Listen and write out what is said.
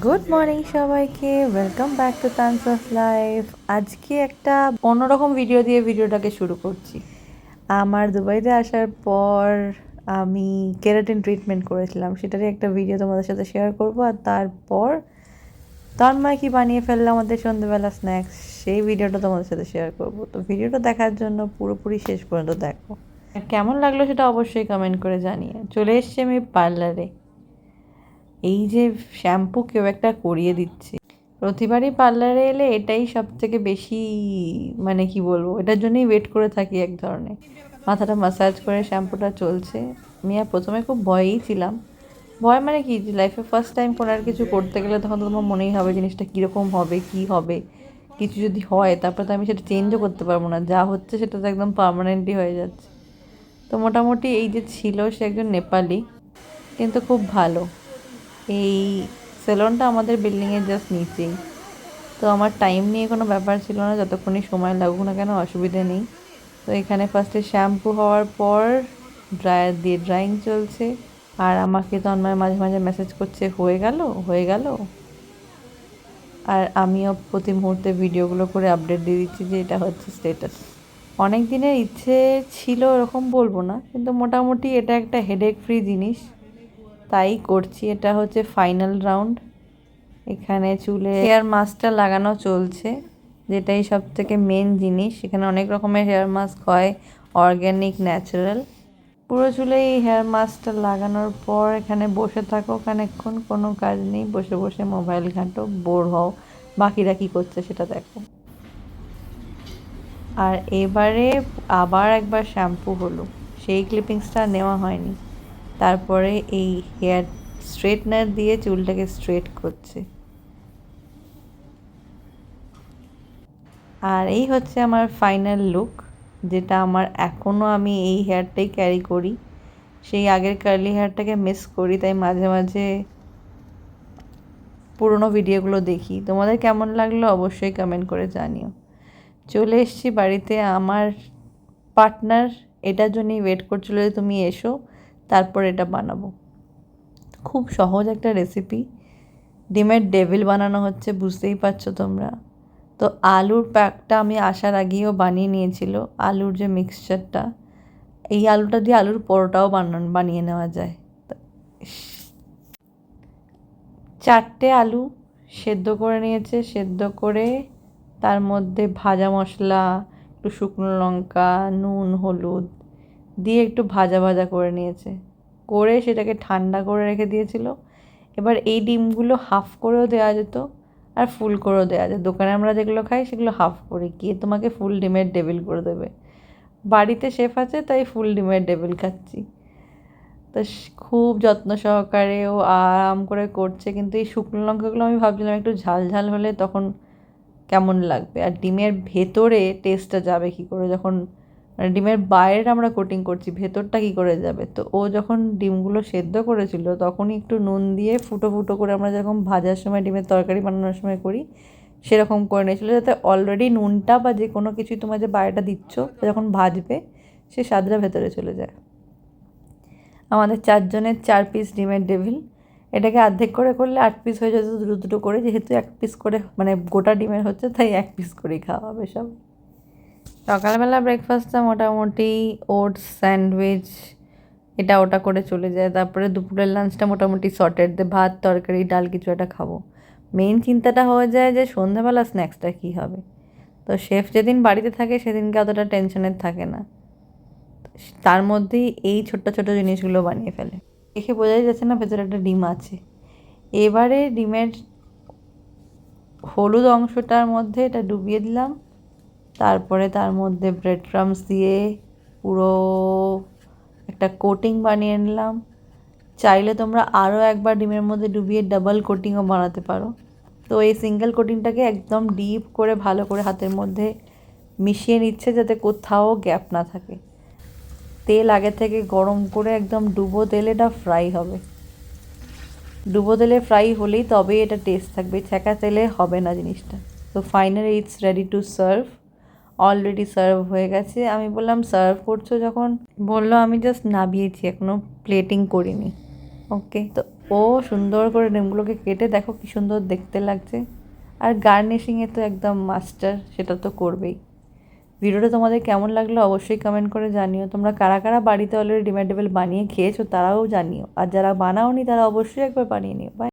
Good morning সবাইকে welcome back to tunes of life আজকে একটা অন্যরকম ভিডিও দিয়ে ভিডিওটাকে শুরু করছি। আমার দুবাইতে আসার পর আমি কেরাটিন ট্রিটমেন্ট করেছিলাম। সেটারই একটা ভিডিও তোমাদের সাথে শেয়ার করব। আর তারপর তন্ময় কি বানিয়ে ফেলল আমাদের সন্ধ্যেবেলা স্ন্যাক্স সেই ভিডিওটা তোমাদের সাথে শেয়ার করব। তো ভিডিওটা দেখার জন্য পুরোপুরি শেষ পর্যন্ত দেখো। কেমন লাগল সেটা অবশ্যই কমেন্ট করে জানিয়ে। চলে এসছি আমি পার্লারে এই যে শ্যাম্পু কেউ একটা করিয়ে দিচ্ছে। প্রতিবারই পার্লারে এলে এটাই সব থেকে বেশি মানে কি বলব, এটার জন্যই ওয়েট করে থাকি এক ধরনের। মাথাটা মাসাজ করে শ্যাম্পুটা চলছে। আমি আর প্রথমে খুব ভয়েই ছিলাম। ভয় মানে কি লাইফে ফার্স্ট টাইম কোনো আর কিছু করতে গেলে তখন তো তোমার মনেই হবে জিনিসটা কীরকম হবে, কি হবে, কিছু যদি হয়, তারপরে তো আমি সেটা চেঞ্জও করতে পারব না। যা হচ্ছে সেটা তো একদম পার্মানেন্টই হয়ে যাচ্ছে। তো মোটামুটি এই যে ছিল সে একজন নেপালি, কিন্তু খুব ভালো। এই সেলনটা আমাদের বিল্ডিংয়ের জাস্ট নিচেই তো আমার টাইম নিয়ে কোনো ব্যাপার ছিল না যতক্ষণই সময় লাগুক না কেন, অসুবিধে নেই। তো এখানে ফার্স্টে শ্যাম্পু হওয়ার পর ড্রায়ার দিয়ে ড্রাইং চলছে। আর আমাকে তো আমার মাঝে মাঝে মেসেজ করছে, হয়ে গেল? হয়ে গেল? আর আমিও প্রতি মুহূর্তে ভিডিওগুলো করে আপডেট দিয়ে দিচ্ছি যে এটা হচ্ছে স্টেটাস অনেক দিনের ইচ্ছে ছিল, এরকম বলব না, কিন্তু মোটামুটি এটা একটা হেডেক ফ্রি জিনিস। তাই করছি। এটা হচ্ছে ফাইনাল রাউন্ড এখানে চুলে হেয়ার মাস্কটা লাগানো চলছে, যেটাই সব থেকে মেন জিনিস। এখানে অনেক রকমের হেয়ার মাস্ক হয় অর্গ্যানিক ন্যাচারাল পুরো চুলে এই হেয়ার মাস্কটা লাগানোর পর এখানে বসে থাকো খানিকক্ষণ কোনো কাজ নেই। বসে বসে মোবাইল ঘাঁটো বোর হও। বাকিরা কী করছে সেটা দেখো। আর এবারে আবার একবার শ্যাম্পু হলো। সেই ক্লিপিংসটা নেওয়া হয়নি। তারপরে এই হেয়ার স্ট্রেটনার দিয়ে চুলটাকে স্ট্রেট করছে। আর এই হচ্ছে আমার ফাইনাল লুক, যেটা আমার এখনও আমি এই হেয়ারটাই ক্যারি করি। সেই আগের কার্লি হেয়ারটাকে মিস করি, তাই মাঝে মাঝে পুরনো ভিডিওগুলো দেখি। তোমাদের কেমন লাগল অবশ্যই কমেন্ট করে জানিও। চলে এসেছি বাড়িতে, আমার পার্টনার এটার জন্যই ওয়েট করছিল যে তুমি এসো। তারপর এটা বানাবো। খুব সহজ একটা রেসিপি ডিমের ডেভিল বানানো হচ্ছে, বুঝতেই পারছ তোমরা। তো আলুর প্যাকটা আমি আসার আগেও বানিয়ে নিয়েছিল, আলুর যে মিক্সচারটা এই আলুটা দিয়ে আলুর পরোটাও বানান, বানিয়ে নেওয়া যায়। চারটে আলু সেদ্ধ করে নিয়েছে, সেদ্ধ করে তার মধ্যে ভাজা মশলা, একটু শুকনো লঙ্কা, নুন, হলুদ দিয়ে একটু ভাজা ভাজা করে নিয়েছে। করে সেটাকে ঠান্ডা করে রেখে দিয়েছিল। এবার এই ডিমগুলো হাফ করেও দেওয়া যেত আর ফুল করেও দেওয়া যায় দোকানে আমরা যেগুলো খাই সেগুলো হাফ করে। গিয়ে তোমাকে ফুল ডিমের ডেবিল করে দেবে। বাড়িতে শেফ আছে, তাই ফুল ডিমের ডেবিল খাচ্ছি। তো খুব যত্ন সহকারে ও আরাম করে করছে। কিন্তু এই শুকনো লঙ্কাগুলো আমি ভাবছিলাম একটু ঝাল ঝাল হলে তখন কেমন লাগবে? আর ডিমের ভেতরে টেস্টটা যাবে কী করে? যখন মানে ডিমের বাইরে আমরা কোটিং করছি, ভেতরটা কী করে যাবে? তো ও যখন ডিমগুলো সেদ্ধ করেছিল, তখনই একটু নুন দিয়ে ফুটো ফুটো করে আমরা যখন ভাজার সময় ডিমের তরকারি বানানোর সময় করি, সেরকম করে নিয়েছিল, যাতে অলরেডি নুনটা বা যে কোনো কিছুই তোমার যে বাইরেটা দিচ্ছ যখন ভাজবে, সে স্বাদটা ভেতরে চলে যায়। আমাদের চারজনের চার পিস ডিমের ডেভিল এটাকে অর্ধেক করে করলে আট পিস হয়ে যেত দুটো দুটো করে, যেহেতু এক পিস করে মানে গোটা ডিমের হচ্ছে, তাই এক পিস করেই খাওয়া হবে সব। সকালবেলা ব্রেকফাস্টটা মোটামুটি ওটস স্যান্ডউইচ এটা ওটা করে চলে যায়। তারপরে দুপুরের লাঞ্চটা মোটামুটি সর্টেড ভাত, তরকারি, ডাল কিছু একটা খাব। মেন চিন্তাটা হয়ে যায় যে সন্ধ্যাবেলা স্ন্যাক্সটা কী হবে? তো শেফ যেদিন বাড়িতে থাকে, সেদিনকে অতটা টেনশনের থাকে না। তার মধ্যেই এই ছোট্ট ছোট জিনিসগুলো বানিয়ে ফেলে। দেখে বোঝাই যাচ্ছে না ভেতরে একটা ডিম আছে। এবারে ডিমের হলুদ অংশটার মধ্যে এটা ডুবিয়ে দিলাম। তারপরে তার মধ্যে ব্রেড ক্রামস দিয়ে পুরো একটা কোটিং বানিয়ে নিলাম। চাইলে তোমরা আরও একবার ডিমের মধ্যে ডুবিয়ে ডাবল কোটিংও বানাতে পারো। তো এই সিঙ্গেল কোটিংটাকে একদম ডিপ করে ভালো করে হাতের মধ্যে মিশিয়ে নিচ্ছে যাতে কোথাও গ্যাপ না থাকে। তেল আগে থেকে গরম করে একদম ডুবো তেলে এটা ফ্রাই হবে। ডুবো তেলে ফ্রাই হলেই তবেই এটা টেস্ট থাকবে, ছ্যাঁকা তেলে হবে না জিনিসটা। তো finally it's ready to serve already serve হয়ে গেছে। আমি বললাম সার্ভ করছ যখন? বলল, আমি জাস্ট নাবিয়েছি এখনও প্লেটিং করিনি। ওকে তো ও সুন্দর করে ডিমগুলোকে কেটে, দেখো কি সুন্দর দেখতে লাগছে। আর গার্নিশিংয়ে তো একদম মাস্টার সেটা তো করবেই। ভিডিওটা তোমাদের কেমন লাগল অবশ্যই কমেন্ট করে জানিও। তোমরা কারা কারা বাড়িতে অলরেডি ডিমের বানিয়ে খেয়েছো তারাও জানিও। আর যারা বানাওনি তারা অবশ্যই একবার বানিয়ে নিও। বাই